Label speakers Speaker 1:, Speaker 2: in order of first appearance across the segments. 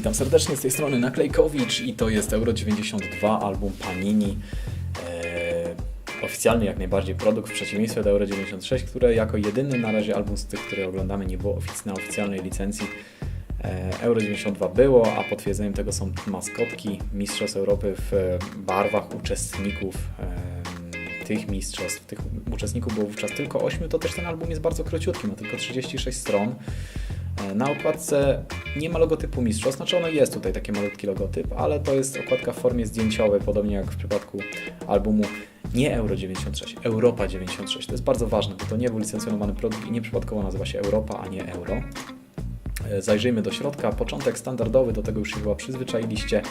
Speaker 1: Witam serdecznie z tej strony Naklejkowicz i to jest Euro 92 album Panini. Eee, oficjalny jak najbardziej produkt w przeciwieństwie do Euro 96, które jako jedyny na razie album z tych, które oglądamy nie było na oficjalnej licencji. Eee, Euro 92 było, a potwierdzeniem tego są maskotki Mistrzostw Europy w e, barwach uczestników em, tych mistrzostw. Tych uczestników było wówczas tylko 8, to też ten album jest bardzo króciutki, ma tylko 36 stron. E, Na okładce nie ma logotypu mistrzostw, znaczy ono jest tutaj taki malutki logotyp, ale to jest okładka w formie zdjęciowej, podobnie jak w przypadku albumu nie Euro 96, Europa 96. To jest bardzo ważne, bo to nie był licencjonowany produkt i nieprzypadkowo nazywa się Europa, a nie Euro. E, Zajrzyjmy do środka. Początek standardowy, do tego już się chyba przyzwyczailiście.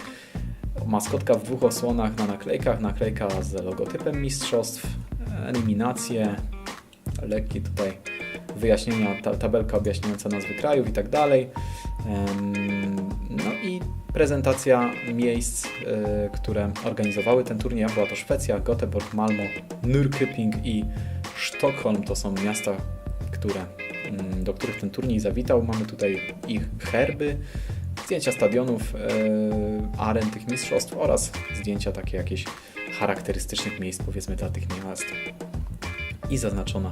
Speaker 1: Maskotka w dwóch osłonach na naklejkach, naklejka z logotypem mistrzostw, eliminacje, lekkie tutaj wyjaśnienia, ta, tabelka objaśniająca nazwy krajów i tak dalej. No i prezentacja miejsc, e, które organizowały ten turniej. Była to Szwecja, Göteborg, Malmo, Nürköping i Sztokholm. To są miasta, które, mm, do których ten turniej zawitał. Mamy tutaj ich herby, zdjęcia stadionów, e, aren tych mistrzostw oraz zdjęcia takie jakieś charakterystycznych miejsc, powiedzmy dla tych miast. I zaznaczona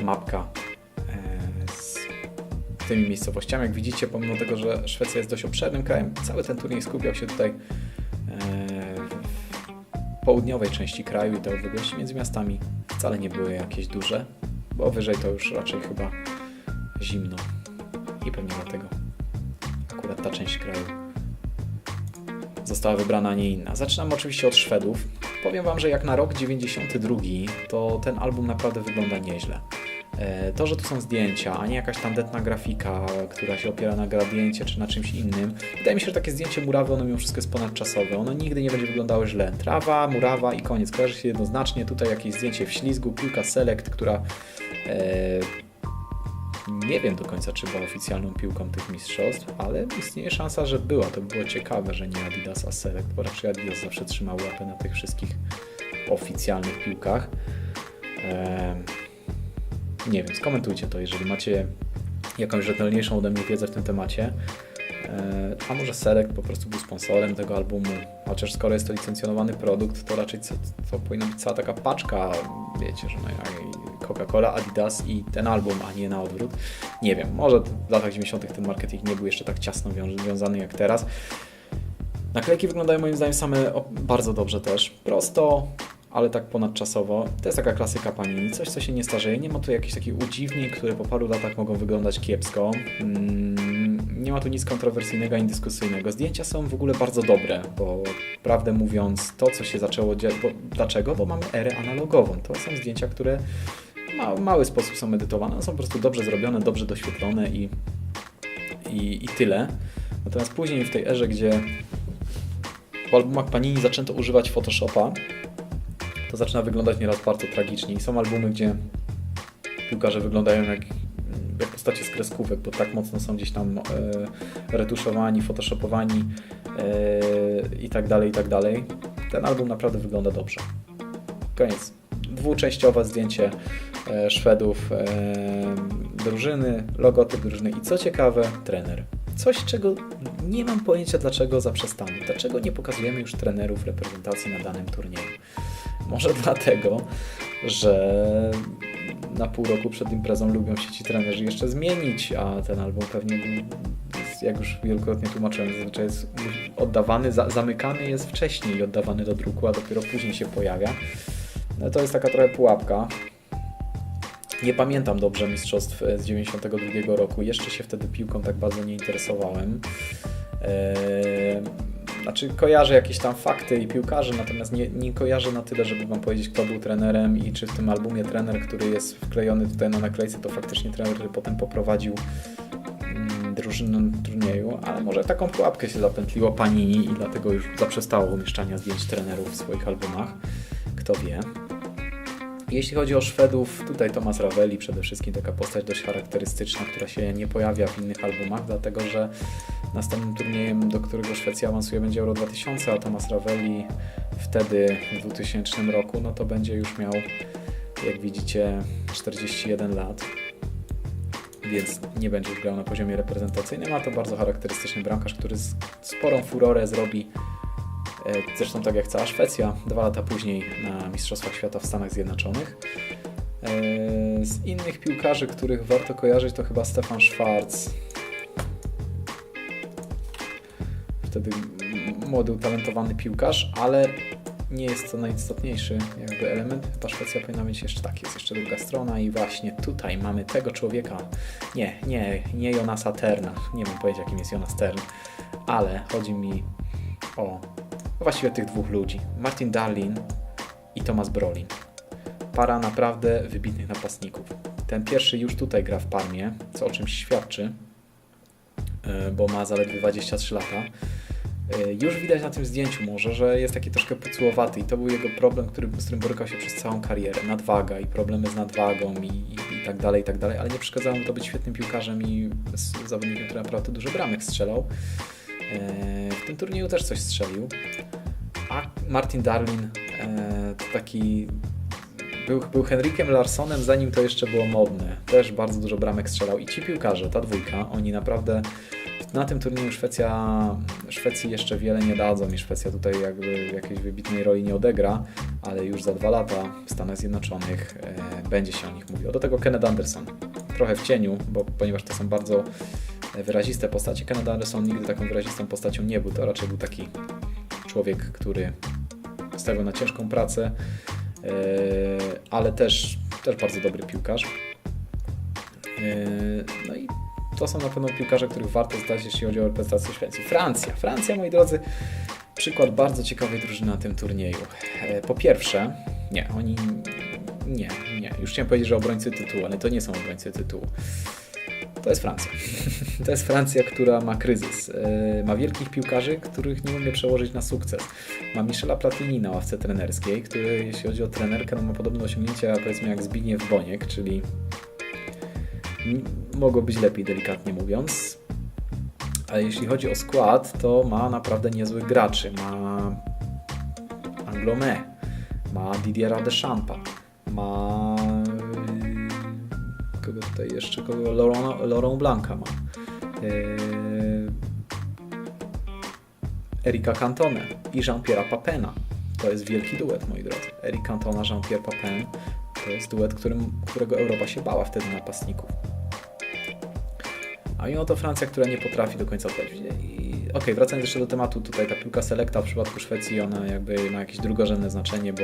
Speaker 1: mapka tymi miejscowościami. Jak widzicie, pomimo tego, że Szwecja jest dość obszernym krajem, cały ten turniej skupiał się tutaj e, w południowej części kraju i te odległości między miastami wcale nie były jakieś duże, bo wyżej to już raczej chyba zimno i pewnie dlatego akurat ta część kraju została wybrana, a nie inna. Zaczynamy oczywiście od Szwedów. Powiem Wam, że jak na rok 92 to ten album naprawdę wygląda nieźle. E, To, że tu są zdjęcia, a nie jakaś tandetna grafika, która się opiera na gradiencie czy na czymś innym. Wydaje mi się, że takie zdjęcie murawy, ono mimo wszystko jest ponadczasowe. Ono nigdy nie będzie wyglądało źle. Trawa, murawa i koniec. Kojarzy się jednoznacznie. Tutaj jakieś zdjęcie w ślizgu, piłka Select, która e, nie wiem do końca, czy była oficjalną piłką tych mistrzostw, ale istnieje szansa, że była. To by było ciekawe, że nie Adidas, a Select, bo raczej Adidas zawsze trzymał łapę na tych wszystkich oficjalnych piłkach. Em, nie wiem, skomentujcie to, jeżeli macie jakąś rzetelniejszą ode mnie wiedzę w tym temacie. E, A może Select po prostu był sponsorem tego albumu, chociaż skoro jest to licencjonowany produkt, to raczej co, to powinna być cała taka paczka, wiecie, że no Coca-Cola, Adidas i ten album, a nie na odwrót. Nie wiem, może w latach 90. ten marketing nie był jeszcze tak ciasno wią- wiązany jak teraz. Naklejki wyglądają moim zdaniem same bardzo dobrze też. Prosto, ale tak ponadczasowo. To jest taka klasyka panini, coś co się nie starzeje. Nie ma tu jakichś takich udziwnień, które po paru latach mogą wyglądać kiepsko. Mm, nie ma tu nic kontrowersyjnego ani dyskusyjnego. Zdjęcia są w ogóle bardzo dobre, bo prawdę mówiąc, to co się zaczęło dziać. Bo, dlaczego? Bo mamy erę analogową. To są zdjęcia, które ma, w mały sposób są edytowane, są po prostu dobrze zrobione, dobrze doświetlone i, i, i tyle. Natomiast później w tej erze, gdzie w albumach Panini zaczęto używać Photoshopa, to zaczyna wyglądać nieraz bardzo tragicznie. I są albumy, gdzie piłkarze wyglądają jak, jak postacie z kreskówek, bo tak mocno są gdzieś tam e, retuszowani, photoshopowani e, i tak dalej, i tak dalej. Ten album naprawdę wygląda dobrze. Koniec. Dwuczęściowe zdjęcie e, Szwedów, e, drużyny, logotyp drużyny i co ciekawe, trener. Coś, czego nie mam pojęcia, dlaczego zaprzestano. Dlaczego nie pokazujemy już trenerów reprezentacji na danym turnieju. Może dlatego, że na pół roku przed imprezą lubią się ci trenerzy jeszcze zmienić, a ten album pewnie był, jak już wielokrotnie tłumaczyłem, zazwyczaj jest oddawany, za, zamykany jest wcześniej oddawany do druku, a dopiero później się pojawia. No to jest taka trochę pułapka. Nie pamiętam dobrze mistrzostw e, z 92 roku. Jeszcze się wtedy piłką tak bardzo nie interesowałem. Eee, znaczy kojarzę jakieś tam fakty i piłkarzy, natomiast nie, nie kojarzę na tyle, żeby wam powiedzieć, kto był trenerem i czy w tym albumie trener, który jest wklejony tutaj na naklejce, to faktycznie trener, który potem poprowadził mm, drużynę na turnieju, ale może taką pułapkę się zapętliło Panini i dlatego już zaprzestało umieszczania zdjęć trenerów w swoich albumach. Kto wie. Jeśli chodzi o Szwedów, tutaj Tomas Ravelli przede wszystkim taka postać dość charakterystyczna, która się nie pojawia w innych albumach, dlatego że następnym turniejem, do którego Szwecja awansuje będzie Euro 2000, a Tomas Ravelli wtedy w 2000 roku, no to będzie już miał, jak widzicie, 41 lat. więc nie będzie już grał na poziomie reprezentacyjnym, a to bardzo charakterystyczny bramkarz, który sporą furorę zrobi, e, zresztą tak jak cała Szwecja, dwa lata później na Mistrzostwach Świata w Stanach Zjednoczonych. E, Z innych piłkarzy, których warto kojarzyć, to chyba Stefan Schwarz. Wtedy młody, utalentowany piłkarz, ale nie jest to najistotniejszy jakby element. Chyba Szwecja powinna mieć jeszcze tak, jest jeszcze druga strona i właśnie tutaj mamy tego człowieka. Nie, nie, nie Jonasa Terna. Nie wiem powiedzieć jakim jest Jonas Tern, ale chodzi mi o właściwie tych dwóch ludzi. Martin Darlin i Thomas Brolin. Para naprawdę wybitnych napastników. Ten pierwszy już tutaj gra w Parmie, co o czymś świadczy, e, bo ma zaledwie 23 lata. E, Już widać na tym zdjęciu może, że jest taki troszkę pucułowaty i to był jego problem, który, z którym borykał się przez całą karierę. Nadwaga i problemy z nadwagą i, i, i tak dalej, i tak dalej, ale nie przeszkadzało mu to być świetnym piłkarzem i zawodnikiem, który naprawdę dużo bramek strzelał. E, W tym turnieju też coś strzelił. A Martin Darlin e, to taki był, był Henrikiem Larsonem, zanim to jeszcze było modne. Też bardzo dużo bramek strzelał. I ci piłkarze, ta dwójka, oni naprawdę na tym turnieju Szwecja, Szwecji jeszcze wiele nie dadzą i Szwecja tutaj jakby jakiejś wybitnej roli nie odegra, ale już za dwa lata w Stanach Zjednoczonych e, będzie się o nich mówiło. Do tego Kenneth Anderson. Trochę w cieniu, bo ponieważ to są bardzo wyraziste postacie. Kenneth Anderson nigdy taką wyrazistą postacią nie był. To raczej był taki człowiek, który stawiał na ciężką pracę, e, ale też, też bardzo dobry piłkarz. E, No i to są na pewno piłkarze, których warto zdać, jeśli chodzi o reprezentację Szwecji. Francja. Francja, moi drodzy, przykład bardzo ciekawej drużyny na tym turnieju. E, Po pierwsze, nie, oni nie, nie. Już chciałem powiedzieć, że obrońcy tytułu, ale to nie są obrońcy tytułu. To jest Francja. To jest Francja, która ma kryzys. E, Ma wielkich piłkarzy, których nie umie przełożyć na sukces. Ma Michela Platini na ławce trenerskiej, który jeśli chodzi o trenerkę, no ma podobne osiągnięcia powiedzmy jak Zbigniew Boniek, czyli mogło być lepiej, delikatnie mówiąc. Ale jeśli chodzi o skład, to ma naprawdę niezłych graczy. Ma Anglomé, ma Didiera Deschampa, ma yy, kogo tutaj jeszcze, kogo Laurent, Blanca ma. Yy, Erika Cantone i Jean-Pierre'a Papena. To jest wielki duet, moi drodzy. Eric Cantona, Jean-Pierre Papin to jest duet, którym, którego Europa się bała wtedy napastników. A mimo to Francja, która nie potrafi do końca odpowiedzieć. I okej, wracając jeszcze do tematu, tutaj ta piłka selekta w przypadku Szwecji, ona jakby ma jakieś drugorzędne znaczenie, bo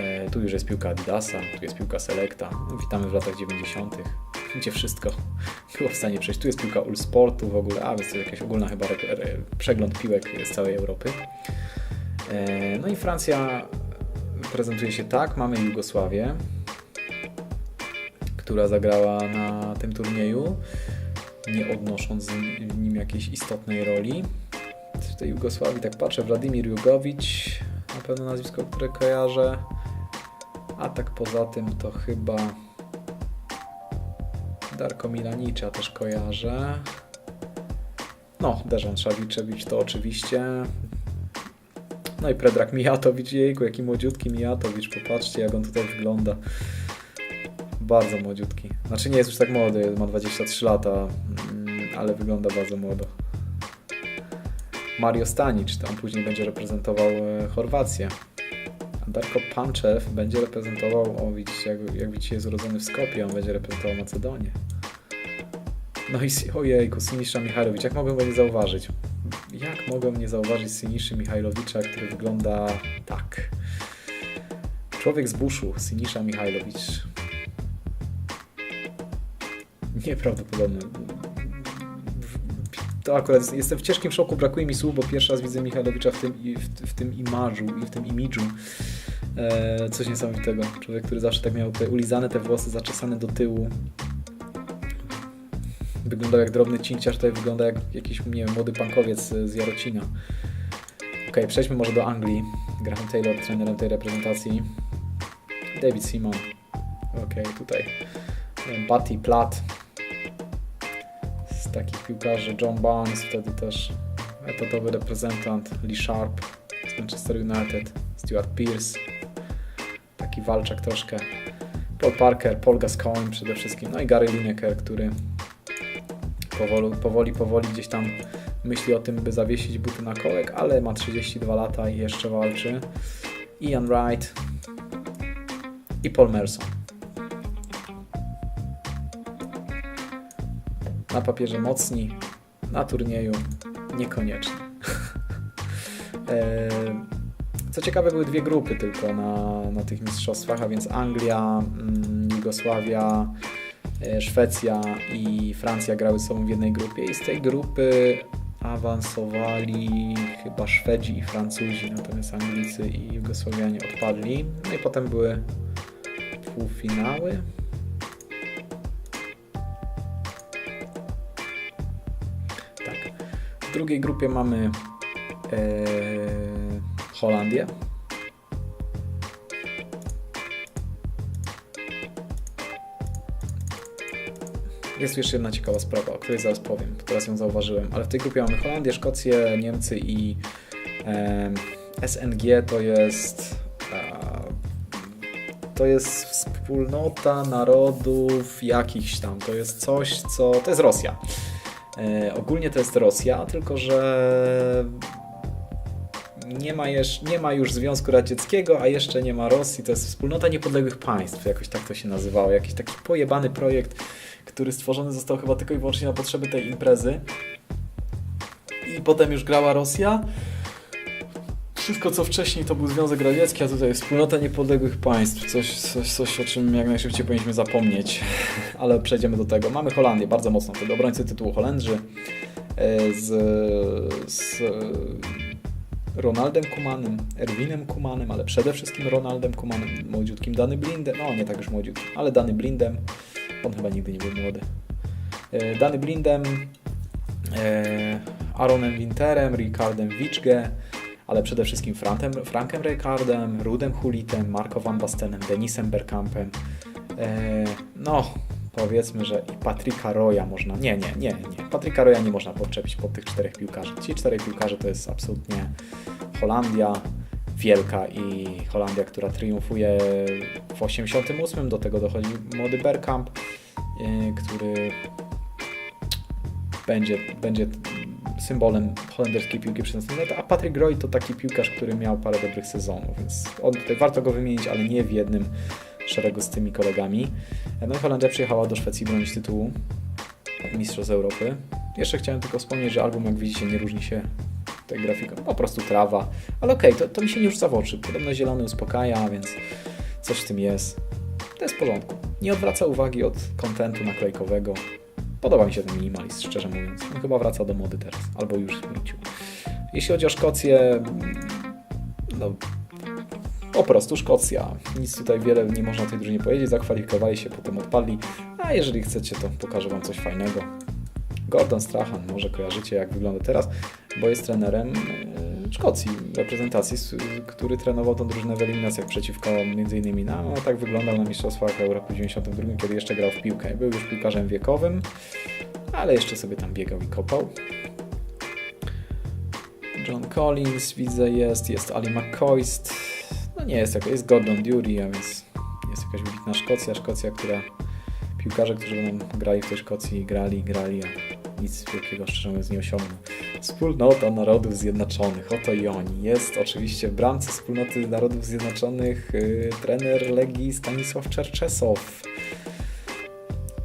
Speaker 1: e, tu już jest piłka Adidasa, tu jest piłka selekta. Witamy w latach 90., gdzie wszystko było w stanie przejść. Tu jest piłka Ulsportu w ogóle, a więc to jakaś ogólna chyba przegląd piłek z całej Europy. E, no i Francja prezentuje się tak, mamy Jugosławię, która zagrała na tym turnieju nie odnosząc w nim jakiejś istotnej roli. W tej Jugosławii tak patrzę, Władimir Jugowicz, na pewno nazwisko, które kojarzę. A tak poza tym to chyba Darko Milanicza też kojarzę. No, Dejan Szawiczewicz to oczywiście. No i Predrag Mijatowicz, jejku, jaki młodziutki Mijatowicz, popatrzcie jak on tutaj wygląda. Bardzo młodziutki. Znaczy nie jest już tak młody, ma 23 lata, mm, ale wygląda bardzo młodo. Mario Stanic, tam później będzie reprezentował e, Chorwację. A Darko Panczew będzie reprezentował, o widzicie, jak, jak widzicie jest urodzony w Skopie, on będzie reprezentował Macedonię. No i ojejku, Sinisza Michajlowicz, jak mogłem go nie zauważyć? Jak mogłem nie zauważyć Siniszy Michajlowicza, który wygląda tak? Człowiek z buszu, Sinisza Michajlowicz. Nieprawdopodobne. To akurat jest- jestem w ciężkim szoku, brakuje mi słów, bo pierwszy raz widzę Michajlowicza w tym, w, w tym imażu i w tym imidżu. E, coś niesamowitego. Człowiek, który zawsze tak miał te ulizane te włosy, zaczesane do tyłu. Wyglądał jak drobny cinciarz, tutaj wygląda jak jakiś, nie wiem, młody punkowiec z Jarocina. Okej, przejdźmy może do Anglii. Graham Taylor, trenerem tej reprezentacji. David Simon. Okej, tutaj. Batty Platt. Takich piłkarzy John Barnes, wtedy też etatowy reprezentant Lee Sharp z Manchester United, Stuart Pearce. Taki walczak troszkę. Paul Parker, Paul Gascoigne przede wszystkim, no i Gary Lineker, który powoli, powoli, powoli gdzieś tam myśli o tym, by zawiesić buty na kołek, ale ma 32 lata i jeszcze walczy. Ian Wright i Paul Merson. Na papierze mocni, na turnieju niekoniecznie. E, Co ciekawe, były dwie grupy tylko na, na tych mistrzostwach, a więc Anglia, mm, Jugosławia, e, Szwecja i Francja grały ze sobą w jednej grupie i z tej grupy awansowali chyba Szwedzi i Francuzi, natomiast Anglicy i Jugosławianie odpadli. No i potem były półfinały. W drugiej grupie mamy e, Holandię. Jest jeszcze jedna ciekawa sprawa, o której zaraz powiem, teraz ją zauważyłem, ale w tej grupie mamy Holandię, Szkocję, Niemcy i em, SNG to jest e, to jest wspólnota narodów jakichś tam, to jest coś, co to jest Rosja. E, ogólnie to jest Rosja, tylko że nie ma, jeszcze, nie ma już Związku Radzieckiego, a jeszcze nie ma Rosji. To jest wspólnota niepodległych państw, jakoś tak to się nazywało. Jakiś taki pojebany projekt, który stworzony został chyba tylko i wyłącznie na potrzeby tej imprezy. I potem już grała Rosja. Wszystko co wcześniej to był Związek Radziecki, a tutaj wspólnota niepodległych państw. Coś, coś, coś o czym jak najszybciej powinniśmy zapomnieć, ale przejdziemy do tego. Mamy Holandię, bardzo mocno, to obrońcy tytułu Holendrzy e, z, z Ronaldem Kumanem, Erwinem Kumanem, ale przede wszystkim Ronaldem Kumanem, młodziutkim Dany Blindem, no nie tak już młodziutkim, ale Dany Blindem, on chyba nigdy nie był młody. E, Dany Blindem, e, Aaronem Winterem, Ricardem Wiczge, ale przede wszystkim Frantem, Frankiem Rudem Hulitem, Marco Van Bastenem, Denisem Bergkampem, e, no powiedzmy, że i Patryka Roya można, nie, nie, nie, nie, Patryka Roya nie można podczepić pod tych czterech piłkarzy. Ci czterech piłkarze to jest absolutnie Holandia wielka i Holandia, która triumfuje w 88, do tego dochodzi młody Bergkamp, e, który będzie, będzie symbolem holenderskiej piłki przez następne lata, a Patrick Roy to taki piłkarz, który miał parę dobrych sezonów, więc on tutaj warto go wymienić, ale nie w jednym szeregu z tymi kolegami. No i przyjechała do Szwecji bronić tytułu Mistrzostw Europy. Jeszcze chciałem tylko wspomnieć, że album, jak widzicie, nie różni się tej grafiką, po prostu trawa, ale okej, to, to mi się nie rzuca w oczy. Podobno zielony uspokaja, więc coś w tym jest. To jest w porządku. Nie odwraca uwagi od kontentu naklejkowego. Podoba mi się ten minimalist, szczerze mówiąc. On chyba wraca do mody teraz, albo już wrócił. Jeśli chodzi o Szkocję, no po prostu Szkocja. Nic tutaj wiele nie można tej drużynie powiedzieć. Zakwalifikowali się, potem odpadli. A jeżeli chcecie, to pokażę Wam coś fajnego. Gordon Strahan, może kojarzycie jak wygląda teraz, bo jest trenerem e, Szkocji, reprezentacji, który trenował tą drużynę w eliminacjach przeciwko m.in. nam, a tak wyglądał na Mistrzostwach Europy w 92, kiedy jeszcze grał w piłkę. Był już piłkarzem wiekowym, ale jeszcze sobie tam biegał i kopał. John Collins widzę jest, jest Ali McCoist, no nie jest jako, jest Gordon Dury, a więc jest jakaś wybitna Szkocja, Szkocja, która piłkarze, którzy będą grali w tej Szkocji, grali, grali, a nic wielkiego szczerze mówiąc nie osiągnął. Wspólnota Narodów Zjednoczonych, oto i oni. Jest oczywiście w bramce Wspólnoty Narodów Zjednoczonych y, trener Legii Stanisław Czerczesow,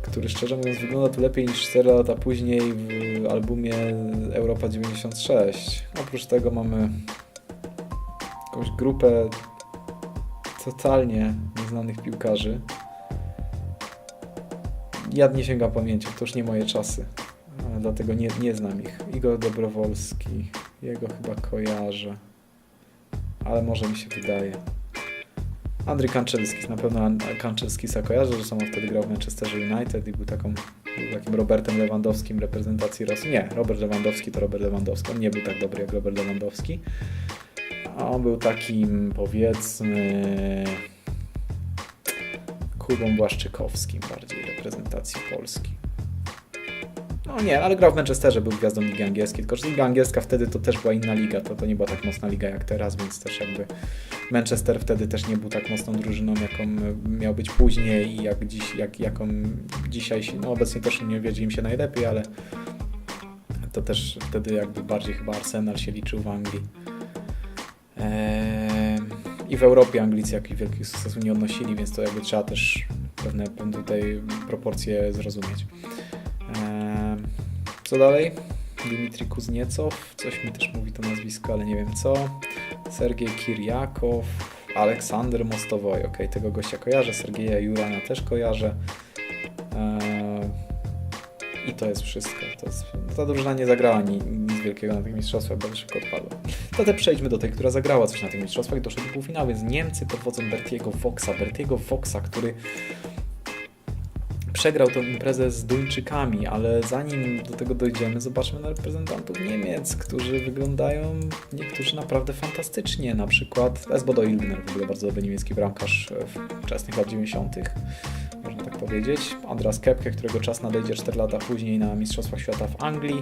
Speaker 1: który szczerze mówiąc wygląda tu lepiej niż 4 lata później w albumie Europa 96. Oprócz tego mamy jakąś grupę totalnie nieznanych piłkarzy. Ja nie sięgam pamięcią, to już nie moje czasy. Dlatego nie, nie znam ich. Igor Dobrowolski, jego chyba kojarzę. Ale może mi się wydaje. Andrzej Kanczelski, na pewno An- Kanczelskisa kojarzę, że on wtedy grał w Manchester United i był taką był takim Robertem Lewandowskim reprezentacji Rosji. Nie, Robert Lewandowski to Robert Lewandowski. On nie był tak dobry jak Robert Lewandowski. A on był takim, powiedzmy, Kubą Błaszczykowskim bardziej reprezentacji Polski. No nie, ale grał w Manchesterze, był gwiazdą Ligi Angielskiej, tylko że Liga Angielska wtedy to też była inna liga, to, to nie była tak mocna liga jak teraz, więc też jakby Manchester wtedy też nie był tak mocną drużyną, jaką miał być później i jak dziś, jak, jaką dzisiaj się, no obecnie też nie wiedzie im się najlepiej, ale to też wtedy jakby bardziej chyba Arsenal się liczył w Anglii. Eee, I w Europie Anglicy jakichś wielkich sukcesów nie odnosili, więc to jakby trzeba też pewne tutaj proporcje zrozumieć. Co dalej? Dimitri Kuzniecow, coś mi też mówi to nazwisko, ale nie wiem co. Sergiej Kirjakow, Aleksander Mostowoj, ok, tego gościa kojarzę, Sergieja Jurana też kojarzę. Eee, I to jest wszystko. To jest, ta drużyna nie zagrała ni, nic wielkiego na tych mistrzostwach, bo szybko odpadła. Te przejdźmy do tej, która zagrała coś na tych mistrzostwach i doszło do półfinału, więc Niemcy pod wodzą Bertiego Foxa. Bertiego Foxa, który przegrał tą imprezę z Duńczykami, ale zanim do tego dojdziemy, zobaczmy na reprezentantów Niemiec, którzy wyglądają niektórzy naprawdę fantastycznie. Na przykład Esbodo Ilgner, w ogóle bardzo dobry niemiecki bramkarz wczesnych lat 90. Można tak powiedzieć. Andras Kepke, którego czas nadejdzie 4 lata później na Mistrzostwach Świata w Anglii.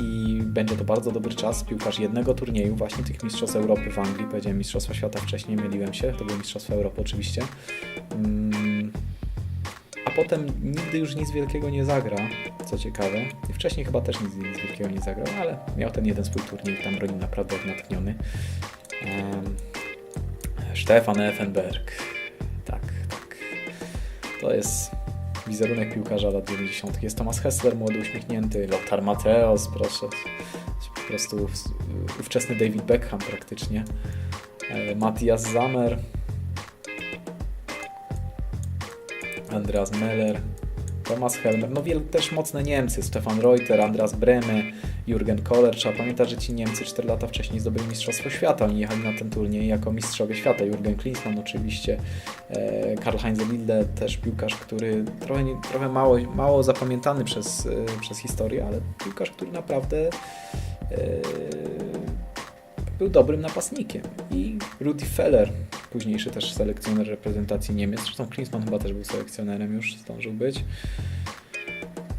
Speaker 1: I będzie to bardzo dobry czas. Piłkarz jednego turnieju, właśnie tych Mistrzostw Europy w Anglii. Powiedziałem Mistrzostwa Świata wcześniej, myliłem się. To były Mistrzostwa Europy oczywiście. A potem nigdy już nic wielkiego nie zagra, co ciekawe. I wcześniej chyba też nic, nic wielkiego nie zagrał, ale miał ten jeden swój turniej, tam bronił naprawdę natchniony. Um, Stefan Effenberg. Tak, tak. To jest wizerunek piłkarza lat 90. Jest Thomas Hessler, młody, uśmiechnięty, Lothar Matthäus, proszę. Po prostu ówczesny David Beckham praktycznie. Matthias Zammer, Andreas Meller, Thomas Helmer, no też mocne Niemcy, Stefan Reuter, Andreas Breme, Jürgen Kohler. Trzeba pamiętać, że ci Niemcy 4 lata wcześniej zdobyli Mistrzostwo Świata. Oni jechali na ten turniej jako mistrzowie świata. Jürgen Klinsmann oczywiście, e, Karl-Heinz Lilde też piłkarz, który trochę, trochę mało, mało zapamiętany przez, e, przez historię, ale piłkarz, który naprawdę e, był dobrym napastnikiem. I Rudi Feller, późniejszy też selekcjoner reprezentacji Niemiec, zresztą Klinsmann chyba też był selekcjonerem już, zdążył być.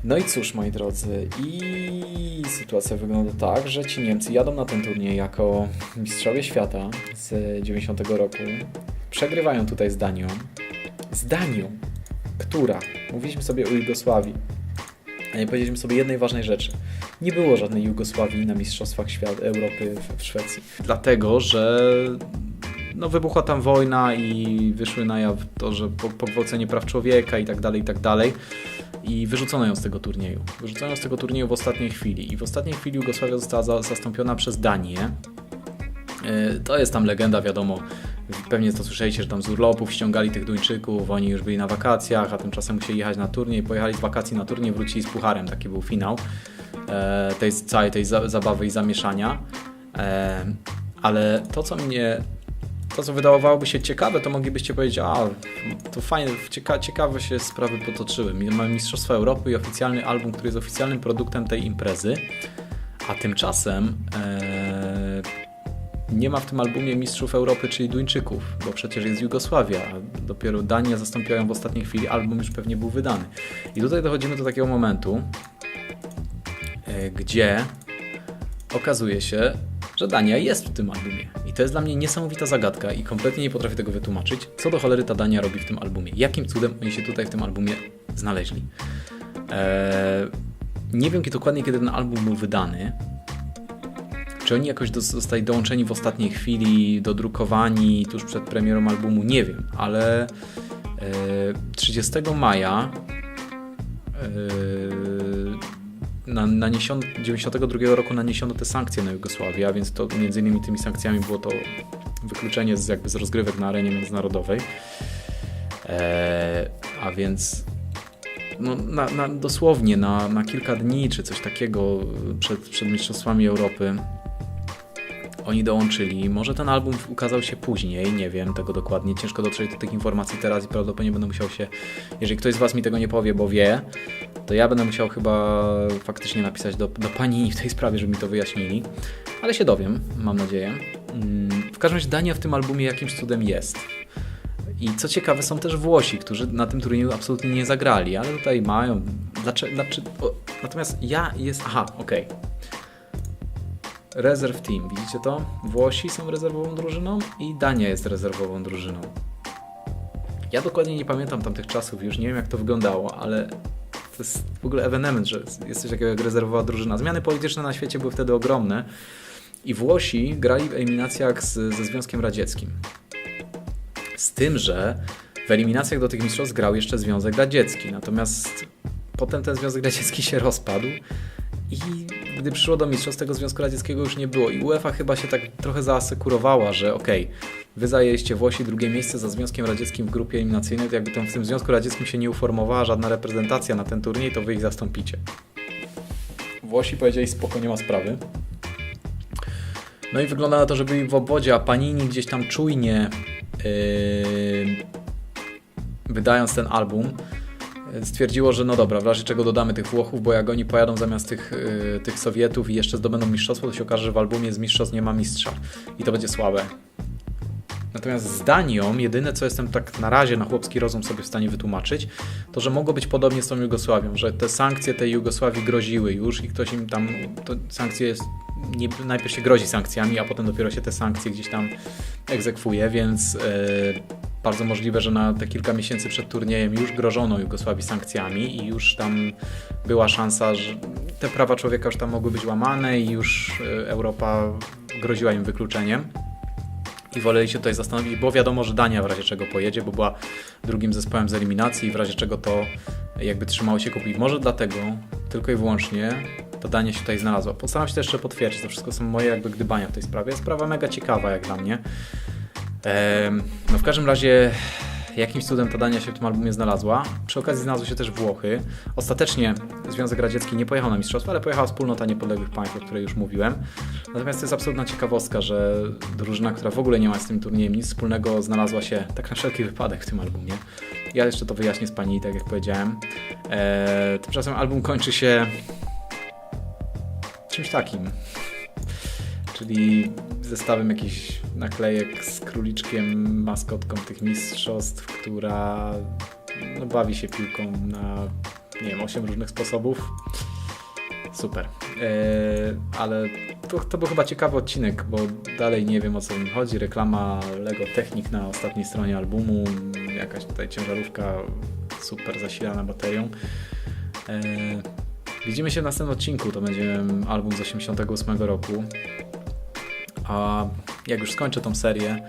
Speaker 1: No i cóż, moi drodzy, i sytuacja wygląda tak, że ci Niemcy jadą na ten turniej jako mistrzowie świata z 90 roku. Przegrywają tutaj z Danią. Z Danią, która, mówiliśmy sobie o Jugosławii, a nie powiedzieliśmy sobie jednej ważnej rzeczy. Nie było żadnej Jugosławii na Mistrzostwach Świat Europy w, w Szwecji. Dlatego, że no, wybuchła tam wojna i wyszły na jaw to, że pogwałcenie praw człowieka i tak dalej, i tak dalej. I wyrzucono ją z tego turnieju. Wyrzucono ją z tego turnieju w ostatniej chwili. I w ostatniej chwili Jugosławia została za, zastąpiona przez Danię. Yy, to jest tam legenda, wiadomo. Pewnie to słyszeliście, że tam z urlopów ściągali tych Duńczyków, oni już byli na wakacjach, a tymczasem musieli jechać na turniej. Pojechali z wakacji na turniej, wrócili z pucharem. Taki był finał tej całej tej za, zabawy i zamieszania. E, ale to, co mnie to, co wydawałoby się ciekawe, to moglibyście powiedzieć, a to fajne, cieka ciekawe się sprawy potoczyły. Mamy Mistrzostwa Europy i oficjalny album, który jest oficjalnym produktem tej imprezy, a tymczasem e, nie ma w tym albumie Mistrzów Europy, czyli Duńczyków, bo przecież jest Jugosławia, dopiero Dania zastąpiła ją w ostatniej chwili, album już pewnie był wydany. I tutaj dochodzimy do takiego momentu, e, gdzie okazuje się, że Dania jest w tym albumie. I to jest dla mnie niesamowita zagadka i kompletnie nie potrafię tego wytłumaczyć. Co do cholery ta Dania robi w tym albumie? Jakim cudem oni się tutaj w tym albumie znaleźli? Eee, nie wiem dokładnie, kiedy ten album był wydany. Czy oni jakoś zostali dołączeni w ostatniej chwili, dodrukowani tuż przed premierą albumu? Nie wiem, ale e, 30 maja e, na, naniesiono, 92 roku naniesiono te sankcje na Jugosławię, a więc to między innymi tymi sankcjami było to wykluczenie z, jakby z rozgrywek na arenie międzynarodowej. E, a więc no, na, na, dosłownie na, na kilka dni czy coś takiego przed, przed Mistrzostwami Europy oni dołączyli. Może ten album ukazał się później, nie wiem tego dokładnie. Ciężko dotrzeć do tych informacji teraz i prawdopodobnie będę musiał się, jeżeli ktoś z Was mi tego nie powie, bo wie, to ja będę musiał chyba faktycznie napisać do, do pani w tej sprawie, żeby mi to wyjaśnili. Ale się dowiem, mam nadzieję. Mm, w każdym razie Dania w tym albumie jakimś cudem jest. I co ciekawe, są też Włosi, którzy na tym turnieju absolutnie nie zagrali, ale tutaj mają. Dlaczego, dlaczego, Natomiast ja jest. Aha, okej. Reserve Team, widzicie to? Włosi są rezerwową drużyną i Dania jest rezerwową drużyną. Ja dokładnie nie pamiętam tamtych czasów, już nie wiem jak to wyglądało, ale to jest w ogóle ewenement, że jest coś takiego jak rezerwowa drużyna. Zmiany polityczne na świecie były wtedy ogromne i Włosi grali w eliminacjach z, ze Związkiem Radzieckim. Z tym, że w eliminacjach do tych mistrzostw grał jeszcze Związek Radziecki, natomiast potem ten Związek Radziecki się rozpadł i gdy przyszło do mistrzostw tego Związku Radzieckiego już nie było i UEFA chyba się tak trochę zaasekurowała, że okej, wy zajęliście Włosi drugie miejsce za Związkiem Radzieckim w grupie eliminacyjnej, to jakby tam w tym Związku Radzieckim się nie uformowała żadna reprezentacja na ten turniej, to wy ich zastąpicie. Włosi powiedzieli spoko, nie ma sprawy. No i wygląda na to, że byli w obodzie, a Panini gdzieś tam czujnie yy, wydając ten album stwierdziło, że no dobra, w razie czego dodamy tych Włochów, bo jak oni pojadą zamiast tych, yy, tych Sowietów i jeszcze zdobędą mistrzostwo, to się okaże, że w albumie z mistrzostw nie ma mistrza i to będzie słabe. Natomiast z Danią, jedyne co jestem tak na razie na chłopski rozum sobie w stanie wytłumaczyć, to że mogło być podobnie z tą Jugosławią, że te sankcje tej Jugosławii groziły już i ktoś im tam, to sankcje jest, nie, najpierw się grozi sankcjami, a potem dopiero się te sankcje gdzieś tam egzekwuje, więc e, bardzo możliwe, że na te kilka miesięcy przed turniejem już grożono Jugosławii sankcjami i już tam była szansa, że te prawa człowieka już tam mogły być łamane i już e, Europa groziła im wykluczeniem i woleli się tutaj zastanowić, bo wiadomo, że Dania w razie czego pojedzie, bo była drugim zespołem z eliminacji i w razie czego to jakby trzymało się kupy. I może dlatego tylko i wyłącznie ta Dania się tutaj znalazła. Postaram się to jeszcze potwierdzić, to wszystko są moje jakby gdybania w tej sprawie. Sprawa mega ciekawa jak dla mnie. No w każdym razie jakimś cudem ta Dania się w tym albumie znalazła. Przy okazji znalazły się też Włochy. Ostatecznie Związek Radziecki nie pojechał na mistrzostwa, ale pojechała wspólnota niepodległych państw, o której już mówiłem. Natomiast to jest absolutna ciekawostka, że drużyna, która w ogóle nie ma z tym turniejem nic wspólnego, znalazła się tak na wszelki wypadek w tym albumie. Ja jeszcze to wyjaśnię z pani, tak jak powiedziałem. Eee, tymczasem album kończy się czymś takim. Czyli zestawem jakichś naklejek z króliczkiem, maskotką tych mistrzostw, która no, bawi się piłką na nie wiem, 8 różnych sposobów. Super. Eee, ale to, to był chyba ciekawy odcinek, bo dalej nie wiem o co mi chodzi. Reklama Lego Technik na ostatniej stronie albumu, jakaś tutaj ciężarówka super zasilana baterią. Eee, widzimy się w następnym odcinku, to będzie album z 88 roku. A jak już skończę tą serię,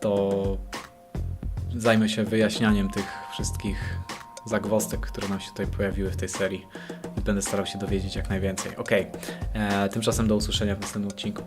Speaker 1: to zajmę się wyjaśnianiem tych wszystkich zagwostek, które nam się tutaj pojawiły w tej serii i będę starał się dowiedzieć jak najwięcej. Ok, eee, tymczasem do usłyszenia w następnym odcinku.